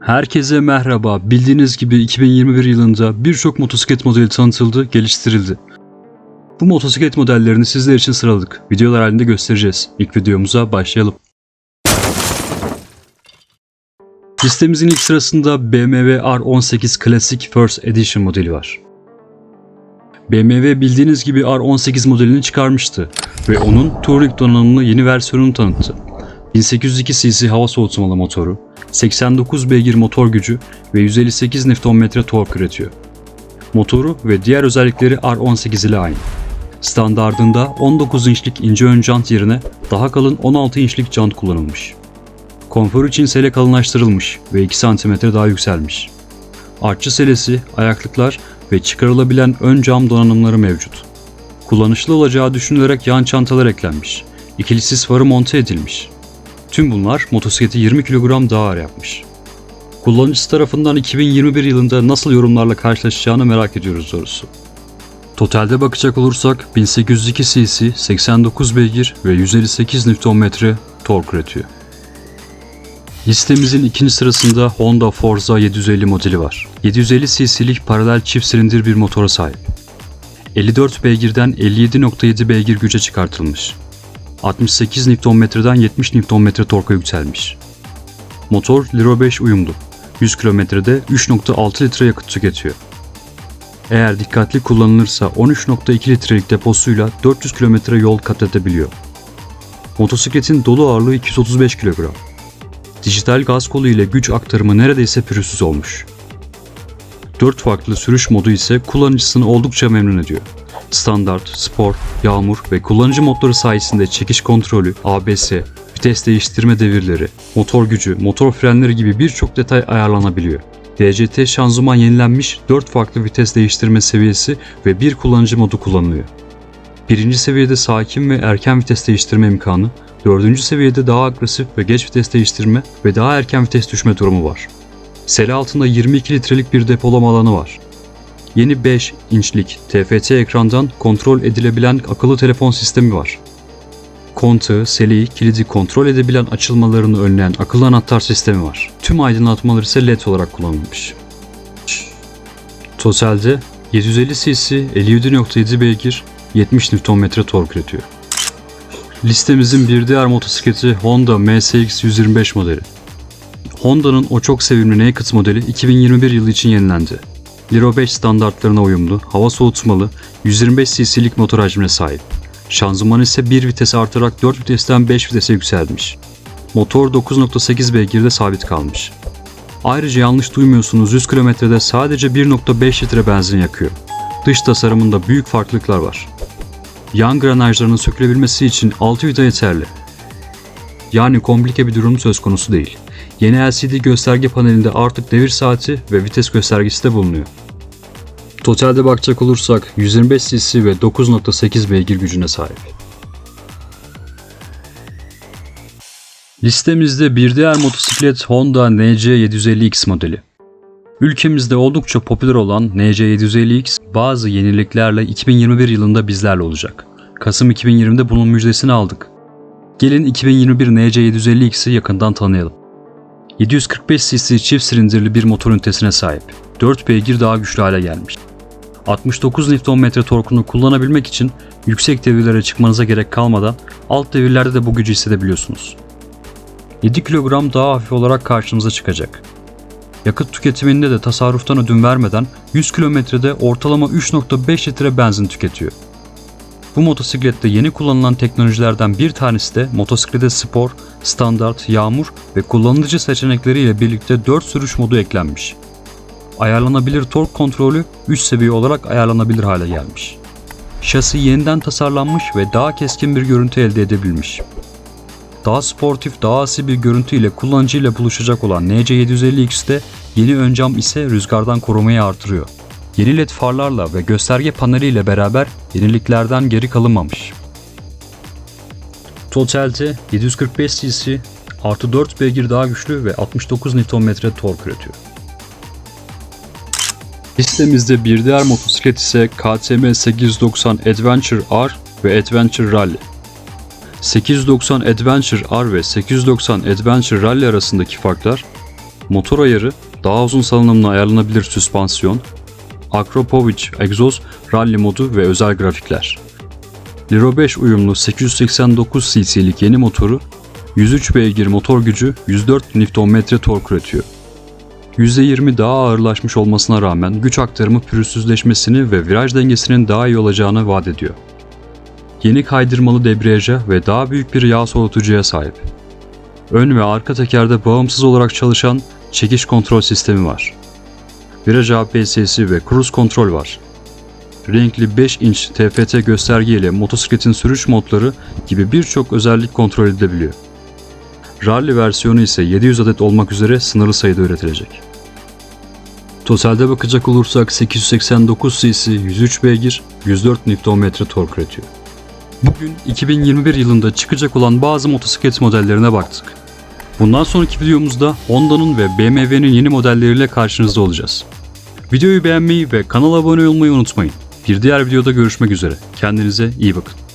Herkese merhaba. Bildiğiniz gibi 2021 yılında birçok motosiklet modeli tanıtıldı, geliştirildi. Bu motosiklet modellerini sizler için sıraladık. Videolar halinde göstereceğiz. İlk videomuza başlayalım. Listemizin ilk sırasında BMW R18 Classic First Edition modeli var. BMW bildiğiniz gibi R18 modelini çıkarmıştı ve onun Touring donanımlı yeni versiyonunu tanıttı. 1802 cc hava soğutmalı motoru, 89 beygir motor gücü ve 158 Nm tork üretiyor. Motoru ve diğer özellikleri R18 ile aynı. Standardında 19 inçlik ince ön jant yerine daha kalın 16 inçlik jant kullanılmış. Konfor için sele kalınlaştırılmış ve 2 cm daha yükselmiş. Artçı selesi, ayaklıklar ve çıkarılabilen ön cam donanımları mevcut. Kullanışlı olacağı düşünülerek yan çantalar eklenmiş. İkili sis farı monte edilmiş. Tüm bunlar motosikleti 20 kilogram daha ağır yapmış. Kullanıcısı tarafından 2021 yılında nasıl yorumlarla karşılaşacağını merak ediyoruz doğrusu. Totalde bakacak olursak 1802 cc, 89 beygir ve 158 Nm tork üretiyor. Listemizin ikinci sırasında Honda Forza 750 modeli var. 750 cc'lik paralel çift silindir bir motora sahip. 54 beygirden 57.7 beygir güce çıkartılmış. 68 Nm'den 70 Nm torka yükselmiş. Motor Euro 5 uyumlu. 100 kilometrede 3.6 litre yakıt tüketiyor. Eğer dikkatli kullanılırsa 13.2 litrelik deposuyla 400 kilometre yol kat edebiliyor. Motosikletin dolu ağırlığı 235 kilogram. Dijital gaz kolu ile güç aktarımı neredeyse pürüzsüz olmuş. 4 farklı sürüş modu ise kullanıcısını oldukça memnun ediyor. Standart, spor, yağmur ve kullanıcı modları sayesinde çekiş kontrolü, ABS, vites değiştirme devirleri, motor gücü, motor frenleri gibi birçok detay ayarlanabiliyor. DCT şanzıman yenilenmiş 4 farklı vites değiştirme seviyesi ve bir kullanıcı modu kullanılıyor. Birinci seviyede sakin ve erken vites değiştirme imkanı, dördüncü seviyede daha agresif ve geç vites değiştirme ve daha erken vites düşme durumu var. Sele altında 22 litrelik bir depolama alanı var. Yeni 5 inçlik TFT ekrandan kontrol edilebilen akıllı telefon sistemi var. Kontağı, seleyi, kilidi kontrol edebilen açılmalarını önleyen akıllı anahtar sistemi var. Tüm aydınlatmalar ise LED olarak kullanılmış. Totalde 750 cc, 57.7 beygir, 70 Nm tork üretiyor. Listemizin bir diğer motosikleti Honda MSX 125 modeli. Honda'nın o çok sevimli Naked modeli 2021 yılı için yenilendi. Euro 5 standartlarına uyumlu, hava soğutmalı, 125 cc'lik motor hacmine sahip. Şanzıman ise 1 vites artarak 4 vitesten 5 vitese yükselmiş. Motor 9.8 beygirde sabit kalmış. Ayrıca yanlış duymuyorsunuz 100 kilometrede sadece 1.5 litre benzin yakıyor. Dış tasarımında büyük farklılıklar var. Yan granajlarının sökülebilmesi için 6 vida yeterli. Yani komplike bir durum söz konusu değil. Yeni LCD gösterge panelinde artık devir saati ve vites göstergesi de bulunuyor. Totalde bakacak olursak 125 cc ve 9.8 beygir gücüne sahip. Listemizde bir diğer motosiklet Honda NC750X modeli. Ülkemizde oldukça popüler olan NC750X bazı yeniliklerle 2021 yılında bizlerle olacak. Kasım 2020'de bunun müjdesini aldık. Gelin 2021 NC750X'i yakından tanıyalım. 745 cc çift silindirli bir motor ünitesine sahip. 4 beygir daha güçlü hale gelmiş. 69 Nm torkunu kullanabilmek için yüksek devirlere çıkmanıza gerek kalmadan alt devirlerde de bu gücü hissedebiliyorsunuz. 7 kilogram daha hafif olarak karşınıza çıkacak. Yakıt tüketiminde de tasarruftan ödün vermeden 100 kilometrede ortalama 3.5 litre benzin tüketiyor. Bu motosiklette yeni kullanılan teknolojilerden bir tanesi de motosiklete spor, standart, yağmur ve kullanıcı seçenekleriyle birlikte 4 sürüş modu eklenmiş. Ayarlanabilir tork kontrolü 3 seviye olarak ayarlanabilir hale gelmiş. Şasi yeniden tasarlanmış ve daha keskin bir görüntü elde edebilmiş. Daha sportif, daha asil bir görüntüyle kullanıcıyla buluşacak olan NC750X'te yeni ön cam ise rüzgardan korumayı artırıyor. Yeni led farlarla ve gösterge paneliyle beraber yeniliklerden geri kalınmamış. Totalde 745 cc artı 4 beygir daha güçlü ve 69 Nm tork üretiyor. Listemizde bir diğer motosiklet ise KTM 890 Adventure R ve Adventure Rally. 890 Adventure R ve 890 Adventure Rally arasındaki farklar motor ayarı, daha uzun salınımlı ayarlanabilir süspansiyon, Akropovic egzoz, rally modu ve özel grafikler. Liro 5 uyumlu 889 cc'lik yeni motoru 103 beygir motor gücü 104 Nm tork üretiyor. %20 daha ağırlaşmış olmasına rağmen güç aktarımı pürüzsüzleşmesini ve viraj dengesinin daha iyi olacağını vaat ediyor. Yeni kaydırmalı debriyaja ve daha büyük bir yağ soğutucuya sahip. Ön ve arka tekerde bağımsız olarak çalışan çekiş kontrol sistemi var. Viraj APS'si ve cruise kontrol var. Renkli 5 inç TFT gösterge ile motosikletin sürüş modları gibi birçok özellik kontrol edilebiliyor. Rally versiyonu ise 700 adet olmak üzere sınırlı sayıda üretilecek. Totalde bakacak olursak 889 cc 103 beygir 104 Nm tork üretiyor. Bugün 2021 yılında çıkacak olan bazı motosiklet modellerine baktık. Bundan sonraki videomuzda Honda'nın ve BMW'nin yeni modelleriyle karşınızda olacağız. Videoyu beğenmeyi ve kanala abone olmayı unutmayın. Bir diğer videoda görüşmek üzere. Kendinize iyi bakın.